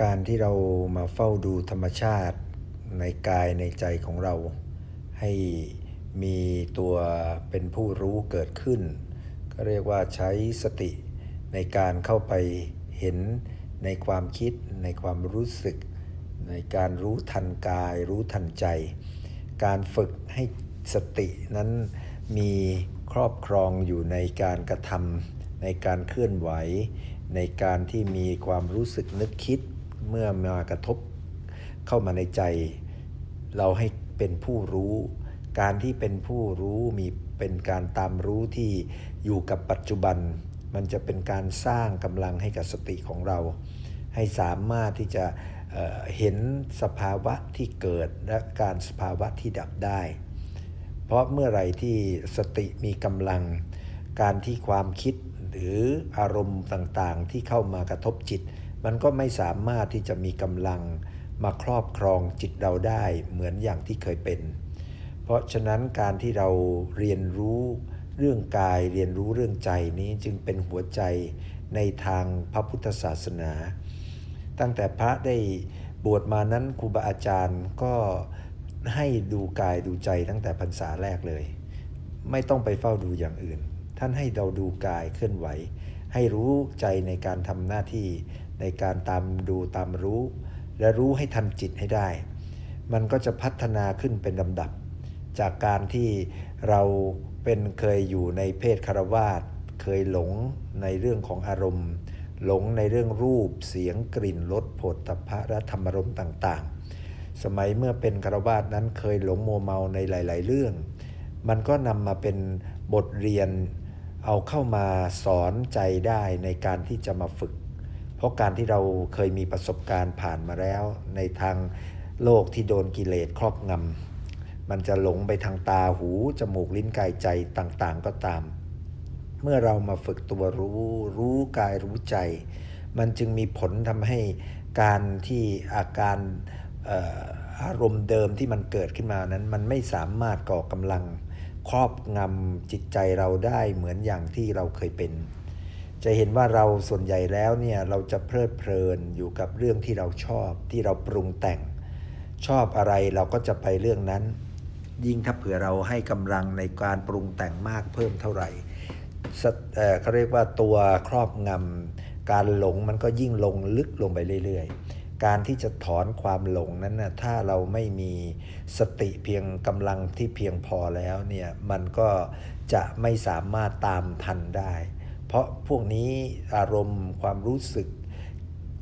การที่เรามาเฝ้าดูธรรมชาติในกายในใจของเรา ให้มีตัวเป็นผู้รู้เกิดขึ้น ก็เรียกว่าใช้สติในการเข้าไปเห็นในความคิด ในความรู้สึก ในการรู้ทันกาย รู้ทันใจ การฝึกให้สตินั้นมีครอบครองอยู่ในการกระทำในการเคลื่อนไหว ในการที่มีความรู้สึกนึกคิด เมื่อมากระทบเข้ามาในใจ เราให้เป็นผู้รู้ การที่เป็นผู้รู้มีเป็นการตามรู้ที่อยู่กับปัจจุบัน มันจะเป็นการสร้างกำลังให้กับสติของเรา ให้สามารถที่จะเเห็นสภาวะที่เกิดและการสภาวะที่ดับได้ เพราะเมื่อไรที่สติมีกำลัง การที่ความคิดหรืออารมณ์ต่างๆ ที่เข้ามากระทบจิต มันก็ไม่สามารถที่จะมีกำลังมาครอบครองจิตเราได้เหมือนอย่างที่เคยเป็น เพราะฉะนั้นการที่เราเรียนรู้เรื่องกายเรียนรู้เรื่องใจนี้จึงเป็นหัวใจในทางพระพุทธศาสนา ตั้งแต่พระได้บวชมานั้นครูบาอาจารย์ก็ให้ดูกายดูใจตั้งแต่พรรษาแรกเลย ไม่ต้องไปเฝ้าดูอย่างอื่น ท่านให้เราดูกายเคลื่อนไหว ให้รู้ใจในการทำหน้าที่ ในการตามดูตามรู้ และรู้ให้ทันจิตให้ได้ มันก็จะพัฒนาขึ้นเป็นลำดับ จากการที่เราเป็นเคยอยู่ในเพศคารวาสเคยหลงในเรื่องของอารมณ์ หลงในเรื่องรูปเสียงกลิ่นรสผลตภะและธรรมรมต่างๆ สมัยเมื่อเป็นคารวาสนั้นเคยหลงโมวเมาในหลาย ๆ เรื่อง มันก็นำมาเป็นบทเรียนเอาเข้ามาสอนใจได้ในการที่จะมาฝึก เพราะการที่เราเคยมีประสบการณ์ผ่านมาแล้ว ในทางโลกที่โดนกิเลสครอบงำมันจะหลงไปทางตาหู จมูกลิ้นกายใจต่างๆก็ตาม เมื่อเรามาฝึกตัวรู้รู้กายรู้ใจ มันจึงมีผลทำให้การที่อาการอารมณ์เดิมที่มันเกิดขึ้นมานั้น มันไม่สามารถก่อกำลังครอบงำจิตใจเราได้เหมือนอย่างที่เราเคยเป็น จะเห็นว่าเราส่วนใหญ่แล้วเนี่ยเราจะเพลิดเพลินอยู่กับเรื่องที่เราชอบที่เราปรุงแต่ง ชอบอะไรเราก็จะไปเรื่องนั้น ยิ่งถ้าเผื่อเราให้กำลังในการปรุงแต่งมากเพิ่มเท่าไหร่เขาเรียกว่าตัวครอบงำการหลงมันก็ยิ่งลงลึกลงไปเรื่อยๆ การที่จะถอนความหลงนั้นนะถ้าเราไม่มีสติเพียงกำลังที่เพียงพอแล้วเนี่ยมันก็จะไม่สามารถตามทันได้ เพราะพวกนี้อารมณ์ความรู้สึก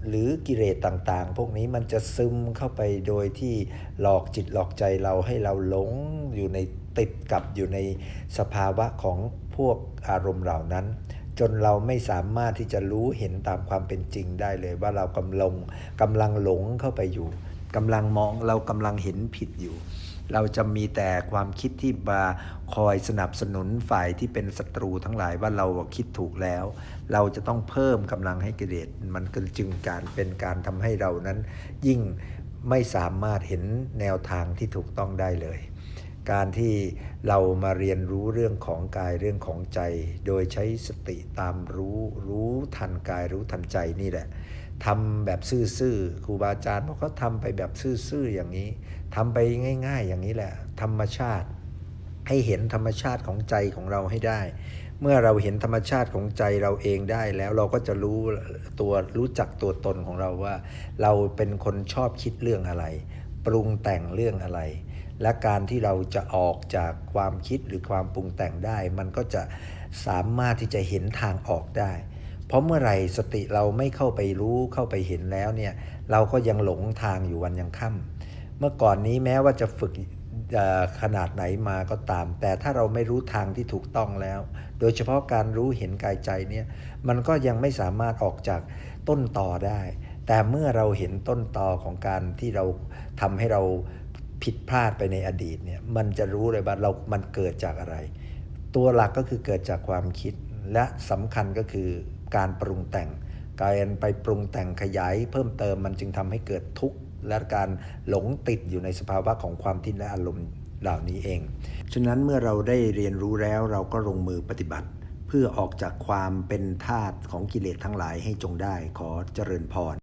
หรือกิเลสต่างๆ พวกนี้มันจะซึมเข้าไปโดยที่หลอกจิตหลอกใจเราให้เราหลงอยู่ในติดกับอยู่ในสภาวะของพวกอารมณ์เหล่านั้น จนเราไม่สามารถที่จะรู้เห็นตามความเป็นจริงได้เลยว่าเรากำลังกำลังหลงเข้าไปอยู่ กำลังมองเรากำลังเห็นผิดอยู่ เราจะมีแต่ความคิดที่มาคอยสนับสนุนฝ่ายที่เป็นศัตรูทั้งหลายว่าเราคิดถูกแล้ว เราจะต้องเพิ่มกำลังให้กิเลสมันก็จึงการเป็นการทำให้เรานั้น ยิ่งไม่สามารถเห็นแนวทางที่ถูกต้องได้เลย การที่เรามาเรียนรู้เรื่องของกายเรื่องของใจ โดยใช้สติตามรู้รู้ทันกายรู้ทันใจนี่แหละ ทำแบบซื่อๆครูบาอาจารย์บอกเขาทำไปแบบซื่อๆอย่างนี้ทำไปง่าย ๆ อย่างนี้แหละ ธรรมชาติ ให้เห็นธรรมชาติของใจของเราให้ได้ เมื่อเราเห็นธรรมชาติของใจเราเองได้แล้วเราก็จะรู้ตัวรู้จักตัวตนของเราว่า เราเป็นคนชอบคิดเรื่องอะไร ปรุงแต่งเรื่องอะไร และการที่เราจะออกจากความคิดหรือความปรุงแต่งได้ มันก็จะสามารถที่จะเห็นทางออกได้ เพราะเมื่อไหร่สติเราไม่เข้าไปรู้เข้าไปเห็นแล้วเนี่ยเราก็ยังหลงทางอยู่วันยังค่ำเมื่อก่อนนี้แม้ว่าจะฝึกขนาดไหนมาก็ตาม แต่ถ้าเราไม่รู้ทางที่ถูกต้องแล้ว โดยเฉพาะการรู้เห็นกายใจเนี่ยมันก็ยังไม่สามารถออกจากต้นต่อได้ แต่เมื่อเราเห็นต้นต่อของการที่เราทำให้เราผิดพลาดไปในอดีตเนี่ยมันจะรู้เลยว่าเรา มันเกิดจากอะไร ตัวหลักก็คือเกิดจากความคิดและสำคัญก็คือ การปรุงแต่ง การไปปรุงแต่งขยายเพิ่มเติมมันจึงทำให้เกิดทุกข์และการหลงติดอยู่ในสภาวะของความทิดและอารมณ์เหล่านี้เอง ฉะนั้นเมื่อเราได้เรียนรู้แล้วเราก็ลงมือปฏิบัติ เพื่อออกจากความเป็นทาตของกิเลสทั้งหลายให้จงได้ขอเจริญพร